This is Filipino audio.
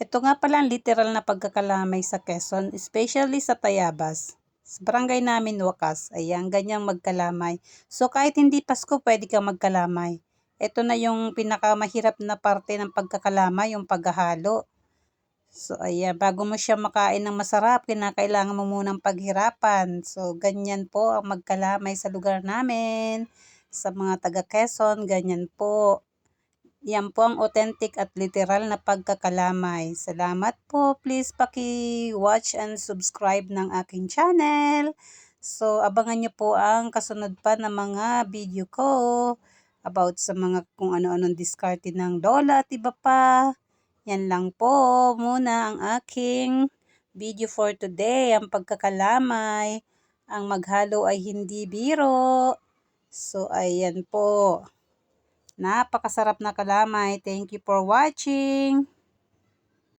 Ito nga pala ang literal na pagkakalamay sa Quezon, especially sa Tayabas. Sa barangay namin wakas, ayan, ganyang magkalamay. So kahit hindi Pasko, pwede kang magkalamay. Ito na yung pinakamahirap na parte ng pagkakalama, yung paghahalo. So ayan, bago mo siya makain ng masarap, kinakailangan mo munang paghirapan. So ganyan po ang magkalamay sa lugar namin. Sa mga taga Quezon, ganyan po. Yan po ang authentic at literal na pagkakalamay. Salamat po. Please paki-watch and subscribe ng aking channel. So, abangan nyo po ang kasunod pa na mga video ko about sa mga kung ano-anong diskarte ng lola at iba pa. Yan lang po muna ang aking video for today. Ang pagkakalamay. Ang maghalo ay hindi biro. So, ayan po. Napakasarap na kalamay. Thank you for watching.